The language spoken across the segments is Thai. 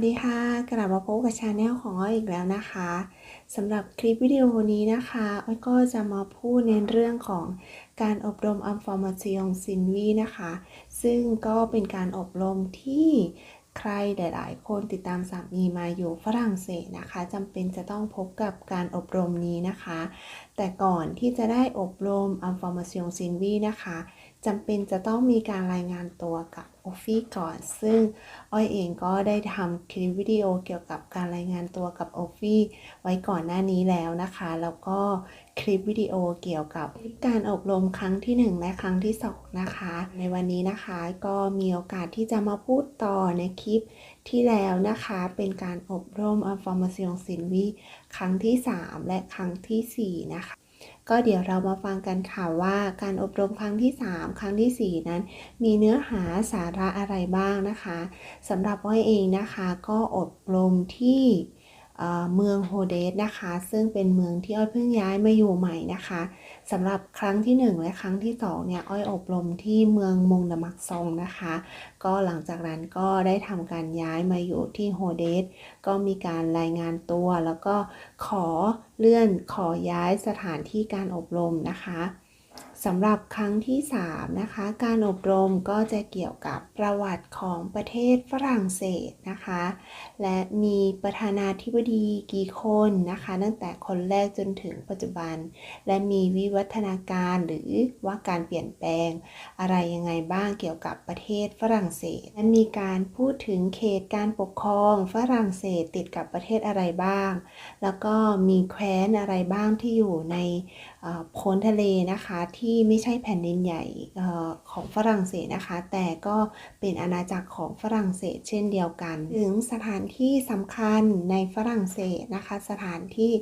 วัสดีค่ะ กลับมาพบกับชาแนลของอ้อยอีกแล้วนะคะสำหรับคลิปวิดีโอนี้นะคะอ้อยก็จะมาพูดในเรื่องของการอบรมอัมฟอร์มาซิองซินวีนะคะ ซึ่งก็เป็นการอบรมที่ใครหลาย ๆ คนติดตามสามีมาอยู่ฝรั่งเศสนะคะจำเป็นจะต้องพบกับการอบรมนี้นะคะ แต่ก่อนที่จะได้อบรมอัมฟอร์มาซิองซินวีนะคะ จำเป็นจะต้องมีการรายงานตัวกับออฟฟี่ก่อน ซึ่งอ้อยเองก็ได้ทำคลิปวิดีโอเกี่ยวกับการรายงานตัวกับออฟฟี่ไว้ก่อนหน้านี้แล้วนะคะ แล้วก็คลิปวิดีโอเกี่ยวกับการอบรมครั้งที่ 1 และครั้งที่ 2 นะคะ ในวันนี้นะคะก็มีโอกาสที่จะมาพูดต่อในคลิปที่แล้วนะคะ เป็นการอบรมอัลฟอร์มาซิองซินวีครั้งที่ 3 และครั้งที่ 4 นะคะ ก็เดี๋ยวเรามาฟังกันค่ะว่าการอบรมครั้งที่ 3 ครั้งที่ 4 นั้น มีเนื้อหาสาระอะไรบ้างนะคะสำหรับอ้อยเองนะคะ ก็อบรมที่ เมืองโฮเดสนะคะ ซึ่งเป็นเมืองที่อ้อยเพิ่งย้ายมาอยู่ใหม่นะคะสำหรับครั้งที่ 1 และครั้งที่2เนี่ยอ้อยอบรมที่เมืองมงดมักซองนะคะ ก็หลังจากนั้นก็ได้ทำการย้ายมาอยู่ที่โฮเดสก็มีการรายงานตัว แล้วก็ขอเลื่อนขอย้ายสถานที่การอบรมนะคะ สำหรับครั้งที่ 3 นะคะ การอบรมก็จะเกี่ยวกับประวัติของประเทศฝรั่งเศสนะคะ และมีประธานาธิบดีกี่คนนะคะ ตั้งแต่คนแรกจนถึงปัจจุบัน และมีวิวัฒนาการหรือว่าการเปลี่ยนแปลง อะไรยังไงบ้างเกี่ยวกับประเทศฝรั่งเศส และมีการพูดถึงเขตการปกครองฝรั่งเศสติดกับประเทศอะไรบ้าง แล้วก็มีแคว้นอะไรบ้างที่อยู่ในพ้นทะเลนะคะที่ที่ไม่ใช่แผ่นดินใหญ่ของฝรั่งเศสนะคะ แต่ก็เป็นอาณาจักรของฝรั่งเศสเช่นเดียวกัน ถึงสถานที่สำคัญในฝรั่งเศสนะคะ สถานที่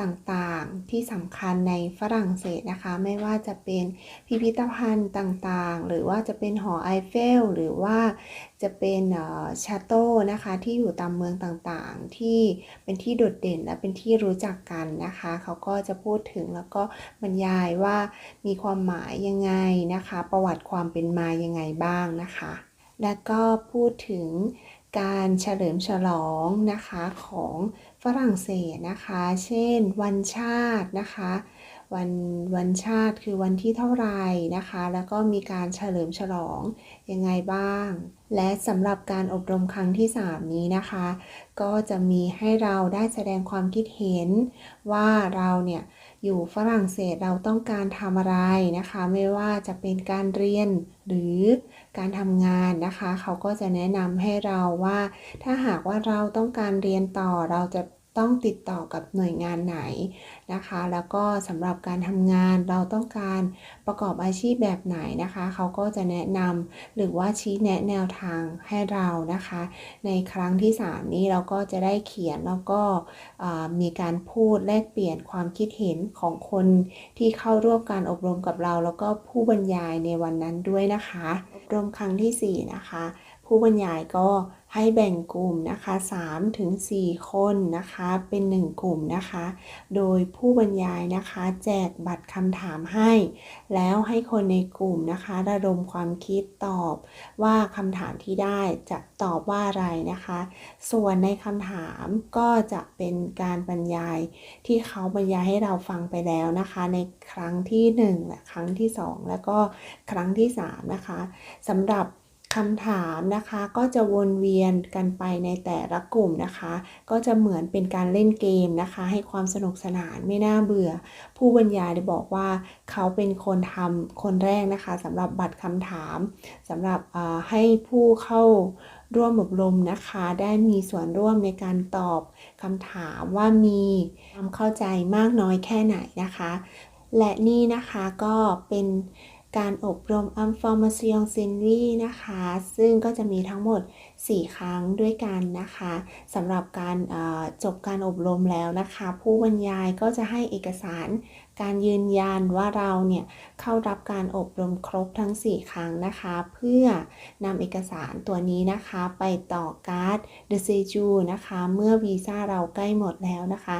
ต่างๆที่สำคัญในฝรั่งเศสนะคะ ไม่ว่าจะเป็นพิพิธภัณฑ์ต่างๆ หรือว่าจะเป็นหอไอเฟล หรือว่าจะเป็นชาโต้นะคะที่อยู่ตามเมืองต่างๆ ที่เป็นที่โดดเด่นและเป็นที่รู้จักกันนะคะ เขาก็จะพูดถึงแล้วก็บรรยายว่ามีความความหมายยังไงนะคะ ประวัติความเป็นมายังไงบ้างนะคะ และก็พูดถึงการเฉลิมฉลองนะคะของฝรั่งเศสนะคะ เช่นวันชาตินะคะวันวันชาติคือวันที่เท่าไรนะคะ แล้วก็มีการเฉลิมฉลองยังไงบ้าง และสำหรับการอบรมครั้งที่ 3 นี้นะคะ ก็จะมีให้เราได้แสดงความคิดเห็นว่าเราเนี่ย อยู่ฝรั่งเศสเราต้องการทำอะไรนะคะ ไม่ว่าจะเป็นการเรียนหรือการทำงานนะคะ เขาก็จะแนะนำให้เราว่า ถ้าหากว่าเราต้องการเรียนต่อเราจะ ต้องติดต่อกับหน่วยงานไหนนะคะ แล้วก็สำหรับการทำงานเราต้องการประกอบอาชีพแบบไหนนะคะ เขาก็จะแนะนำหรือว่าชี้แนะแนวทางให้เรานะคะ ในครั้งที่ 3 นี้เราก็จะได้เขียนแล้วก็มีการพูดแลกเปลี่ยนความคิดเห็นของคนที่เข้าร่วมการอบรมกับเรา แล้วก็ผู้บรรยายในวันนั้นด้วยนะคะอบรมครั้งที่ 4 นะคะ ผู้บรรยายก็ให้แบ่งกลุ่มนะคะ3ถึง4คนนะคะเป็น 1 กลุ่มนะคะ โดยผู้บรรยายนะคะแจกบัตรคำถามให้ แล้วให้คนในกลุ่มนะคะระดมความคิดตอบว่าคำถามที่ได้จะตอบว่าอะไรนะคะ ส่วนในคำถามก็จะเป็นการบรรยายที่เขาบรรยายให้เราฟังไปแล้วนะคะ ในครั้งที่1และครั้งที่ 2 แล้วก็ครั้งที่3นะคะสำหรับ คำถามนะคะก็จะวนเวียนกันไปในแต่ละกลุ่มนะคะ ก็จะเหมือนเป็นการเล่นเกมนะคะ ให้ความสนุกสนานไม่น่าเบื่อ ผู้บรรยายได้บอกว่าเขาเป็นคนทำคนแรกนะคะสำหรับบัตรคำถามสำหรับให้ผู้เข้าร่วมอบรมนะคะ ได้มีส่วนร่วมในการตอบคำถามว่ามีความเข้าใจมากน้อยแค่ไหนนะคะ และนี่นะคะก็เป็น การอบรมอัมฟอร์มาซิองซินวีนะคะ ซึ่งก็จะมีทั้งหมด 4 ครั้งด้วยกันนะคะสำหรับการจบการอบรมแล้วนะคะ ผู้บรรยายก็จะให้เอกสาร การยืนยันว่าเราเนี่ยเข้ารับการอบรมครบทั้ง 4 ครั้งนะคะ เพื่อนำเอกสารตัวนี้นะคะ ไปต่อการ์ดเดอะเซจูนะคะ เมื่อวีซ่าเราใกล้หมดแล้วนะคะ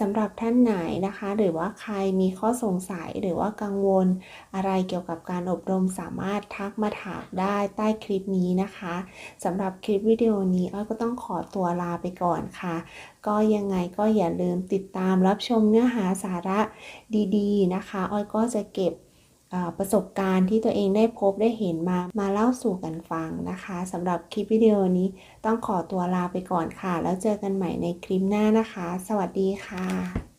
สำหรับท่านไหนนะคะ หรือว่าใครมีข้อสงสัยหรือว่ากังวลอะไรเกี่ยวกับการอบรมสามารถทักมาถามได้ใต้คลิปนี้นะคะสำหรับคลิปวิดีโอนี้อ้อยก็ต้องขอตัวลาไปก่อนค่ะก็ยังไงก็อย่าลืมติดตามรับชมเนื้อหาสาระดีๆ นะคะ อ้อยก็จะเก็บประสบการณ์ที่ตัวเองได้พบได้เห็นมา มาเล่าสู่กันฟังนะคะสำหรับคลิปวิดีโอนี้ต้องขอตัวลาไปก่อนค่ะ แล้วเจอกันใหม่ในคลิปหน้านะคะ สวัสดีค่ะ